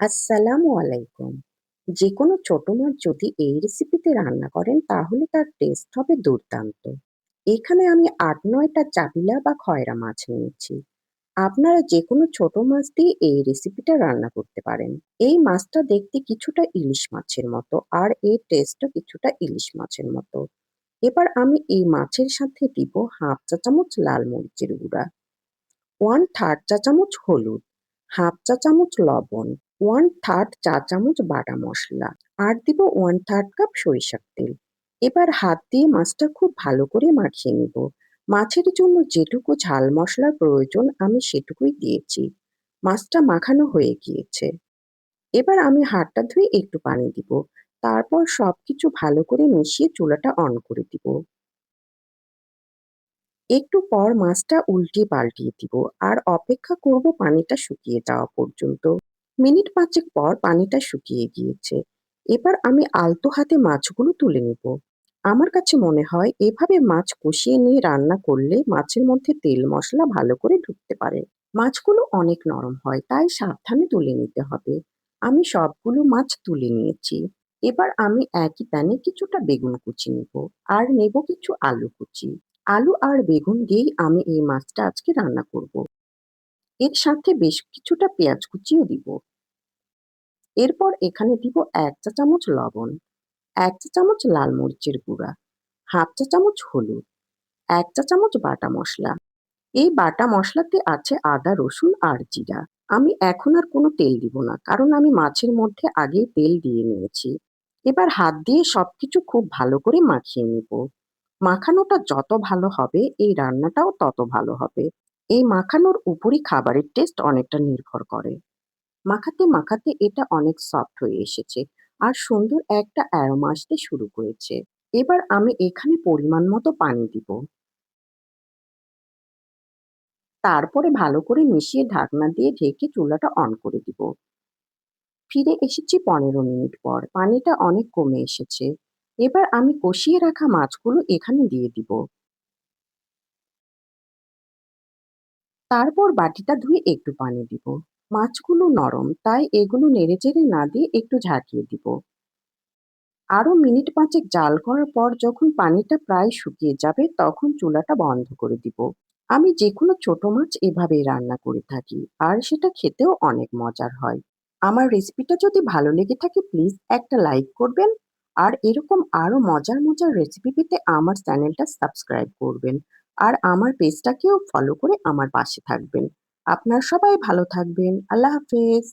আসসালামু আলাইকুম। যেকোনো ছোট মাছ যদি এই রেসিপিতে রান্না করেন তাহলে তার টেস্ট হবে দুর্দান্ত। এখানে আমি ৮-৯ টা চাপিলা বা খয়রা মাছ নিয়েছি। আপনারা যেকোনো ছোট মাছ দিয়ে এই রেসিপিটা রান্না করতে পারেন। এই মাছটা দেখতে কিছুটা ইলিশ মাছের মতো আর এর টেস্টও কিছুটা ইলিশ মাছের মতো। এবার আমি এই মাছের সাথে দিব 1/2 চা চামচ লাল মরিচের গুঁড়া, 1/3 চা চামচ হলুদ, 1/2 চা চামচ লবণ, 1/3 চা চামচ বাটা মশলা আর দিব 1/3 কাপ সরিষার তেল। এবার হাত দিয়ে মাছটা খুব ভালো করে মাখিয়ে নিব। মাছের জন্য যেটুকু ঝাল মশলার প্রয়োজন আমি সেটুকুই দিয়েছি। মাছটা মাখানো হয়ে গিয়েছে। এবার আমি হাতটা ধুয়ে একটু পানি দিব। তারপর সবকিছু ভালো করে মিশিয়ে চুলাটা অন করে দিব। একটু পর মাছটা উল্টিয়ে পাল্টিয়ে দিব আর অপেক্ষা করব পানিটা শুকিয়ে যাওয়া পর্যন্ত। মিনিট পাঁচেক পর পানিটা শুকিয়ে গিয়েছে। এবার আমি আলতো হাতে মাছগুলো তুলে নিব। আমার কাছে মনে হয় এভাবে মাছ কষিয়ে নিয়ে রান্না করলে মাছের মধ্যে তেল মশলা ভালো করে ঢুকতে পারে। মাছগুলো অনেক নরম হয়, তাই সাবধানে তুলে নিতে হবে। আমি সবগুলো মাছ তুলে নিয়েছি। এবার আমি একই প্যানে কিছুটা বেগুন কুচি নিব আর নেব কিছু আলু কুচি। আলু আর বেগুন দিয়েই আমি এই মাছটা আজকে রান্না করব। এর সাথে বেশ কিছুটা পেঁয়াজ কুচিও দিব। এরপর এখানে দিব ১ চা চামচ লবণ, ১ চা চামচ লাল মরিচের গুঁড়া, 1/2 চা চামচ হলুদ, ১ চা চামচ বাটা মশলা এই বাটা মশলাতে আছে আদা, রসুন আর জিরা। আমি এখন আর কোনো তেল দিব না কারণ আমি মাছের মধ্যে আগে তেল দিয়ে নিয়েছি। এবার হাত দিয়ে সবকিছু খুব ভালো করে মাখিয়ে নিব। মাখানোটা যত ভালো হবে এই রান্নাটাও তত ভালো হবে। এই মাখানোর উপরই খাবারের টেস্ট অনেকটা নির্ভর করে। মাখাতে মাখাতে এটা অনেক সফট হয়ে এসেছে আর সুন্দর একটা অ্যারোমা আসতে শুরু করেছে। এবার আমি এখানে পরিমাণ মতো পানি দিব। তারপরে ভালো করে মিশিয়ে ঢাকনা দিয়ে ঢেকে চুলাটা অন করে দিব। ফিরে এসেছি ১৫ মিনিট পর। পানিটা অনেক কমে এসেছে। এবার আমি কষিয়ে রাখা মাছগুলো এখানে দিয়ে দিব। তারপর বাটিটা ধুয়ে একটু পানি দিব। মাছগুলো নরম, তাই এগুলো নেড়েচেড়ে না দিয়ে একটু ঝাঁকিয়ে দিব। আরও মিনিট পাঁচেক জাল করার পর যখন পানিটা প্রায় শুকিয়ে যাবে, তখন চুলাটা বন্ধ করে দিব। আমি যেকোনো ছোট মাছ এভাবেই রান্না করে থাকি, আর সেটা খেতেও অনেক মজার হয়। আমার রেসিপিটা যদি ভালো লেগে থাকে, প্লিজ একটা লাইক করবেন আর এরকম আরও মজার মজার রেসিপি পেতে আমার চ্যানেলটা সাবস্ক্রাইব করবেন আর আমার পেজটাকেও ফলো করে আমার পাশে থাকবেন। আপনার সবাই ভালো থাকবেন। আল্লাহ হাফেজ।